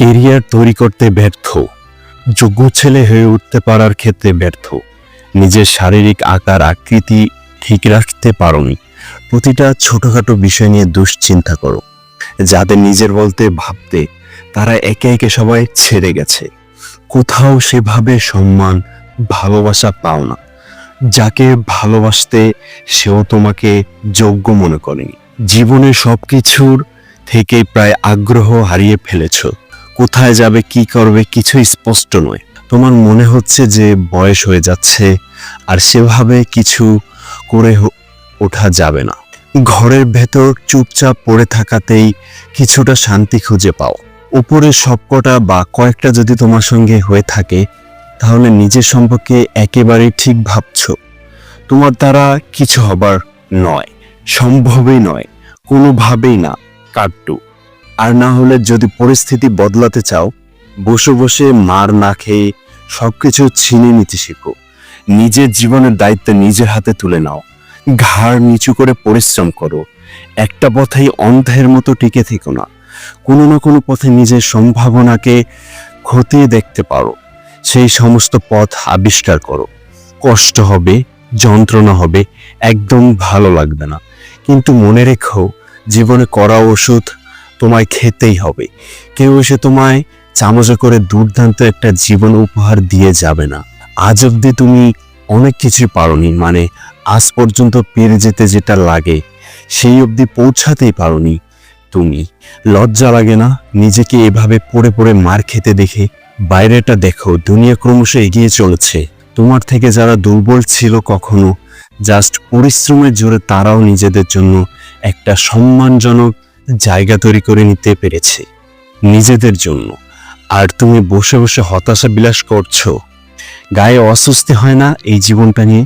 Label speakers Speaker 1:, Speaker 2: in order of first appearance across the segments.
Speaker 1: Career তৈরি করতে ব্যর্থ। যোগ্য ছেলে হয়ে উঠতে পারার ক্ষেত্রে ব্যর্থ। নিজের শারীরিক আকার, আকৃতি ঠিক রাখতে পারোনি। প্রতিটা ছোটখাটো বিষয় নিয়ে দুশ্চিন্তা করো। যাদের নিজের বলতে ভাবতে তারা একে একে সবাই ছেড়ে গেছে। কোথাও সেভাবে সম্মান, ভালোবাসা পাও না। যাকে ভালোবাসতে সেও তোমাকে যোগ্য মনে করেনি। জীবনের সবকিছুর থেকে প্রায় আগ্রহ হারিয়ে ফেলেছ। কোথায় যাবে, কি করবে কিছুই স্পষ্ট নয়। তোমার মনে হচ্ছে যে বয়স হয়ে যাচ্ছে আর সেভাবে কিছু করে ওঠা যাবে না। ঘরের ভেতর চুপচাপ পড়ে থাকাতেই কিছুটা শান্তি খুঁজে পাও। উপরে সবকটা বা কয়েকটা যদি তোমার সঙ্গে হয়ে থাকে, তাহলে নিজের সম্পর্কে একেবারেই ঠিক ভাবছ। তোমার দ্বারা কিছু হবার নয়, সম্ভবই নয়, কোনোভাবেই না, কাট্টু। আর না হলে যদি পরিস্থিতি বদলাতে চাও, বসে বসে মার না খেয়ে সবকিছু ছিনে নিতে শেখো। নিজের জীবনের দায়িত্ব নিজের হাতে তুলে নাও। ঘাড় নিচু করে পরিশ্রম করো। একটা পথেই অন্ধের মতো টিকে থেকো না। কোনো না কোনো পথে নিজের সম্ভাবনাকে খতিয়ে দেখতে পারো। সেই সমস্ত পথ আবিষ্কার করো। কষ্ট হবে, যন্ত্রণা হবে, একদম ভালো লাগবে না। কিন্তু মনে রেখো, জীবনে করা ওষুধ তোমায় খেতেই হবে। কেউ এসে তোমায় চামচে করে দুর্দান্ত একটা জীবন উপহার দিয়ে যাবে না। আজ অব্দি তুমি অনেক কিছু পারোনি মানে আজ পর্যন্ত পেরে যেতে যেটা লাগে, সেই অবধি পৌঁছাতেই পারোনি তুমি। লজ্জা লাগে না? নিজেকে এভাবে পড়ে পড়ে মার খেতে দেখে? বাইরেটা দেখো, দুনিয়া ক্রমশ এগিয়ে চলেছে। তোমার থেকে যারা দুর্বল ছিল কখনো জাস্ট পরিশ্রমের জোরে তারাও নিজেদের জন্য একটা সম্মানজনক জায়গা তৈরি করে নিতে পেরেছে। নিজেদের জন্য। আর তুমি বসে বসে হতাশা বিলাস করছ। গায়ে অস্বস্তি হয় না এই জীবনটা নিয়ে?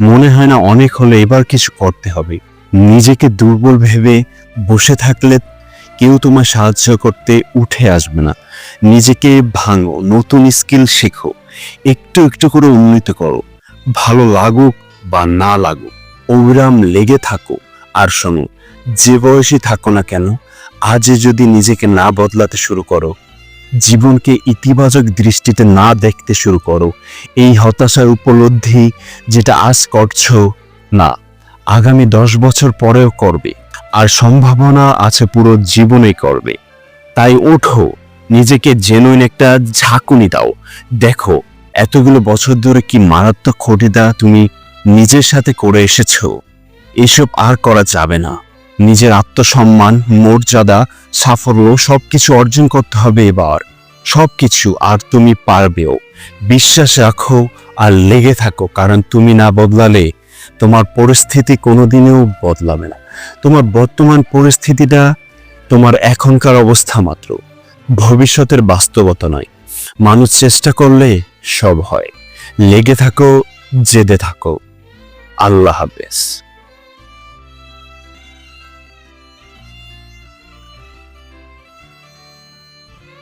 Speaker 1: মনে হয় না অনেক হলে এবার কিছু করতে হবে। নিজেকে দুর্বল ভেবে বসে থাকলে কেউ তোমার সাহায্য করতে উঠে আসবে না। নিজেকে ভাঙো, নতুন স্কিল শেখো। একটু একটু করে উন্নীত করো। ভালো লাগুক বা না লাগুক, অবিরাম লেগে থাকো। আর শোনো, যে বয়সী থাকো না কেন, আজই যদি নিজেকে না বদলাতে শুরু করো, জীবনকে ইতিবাচক দৃষ্টিতে না দেখতে শুরু করো, এই হতাশার উপলব্ধি যেটা আজ করছ, না, আগামী দশ বছর পরেও করবে, আর সম্ভাবনা আছে পুরো জীবনে করবে। তাই ওঠো, নিজেকে জেনুইন একটা ঝাঁকুনি দাও, দেখো, এতগুলো বছর ধরে কি মারাত্মক ক্ষতিটা তুমি নিজের সাথে করে এসেছ? এসব আর করা যাবে না। নিজের আত্মসম্মান, মর্যাদা, সাফল্য সবকিছু অর্জন করতে হবে এবার। সবকিছু আর তুমি পারবেও। বিশ্বাস রাখো আর লেগে থাকো, কারণ তুমি না বদলালে তোমার পরিস্থিতি কোনোদিনেও বদলাবে না। তোমার বর্তমান পরিস্থিতিটা তোমার এখনকার অবস্থা মাত্র। ভবিষ্যতের বাস্তবতা নয়। মানুষ চেষ্টা করলে সব হয়। লেগে থাকো, জেদে থাকো। আল্লাহ হাফেজ।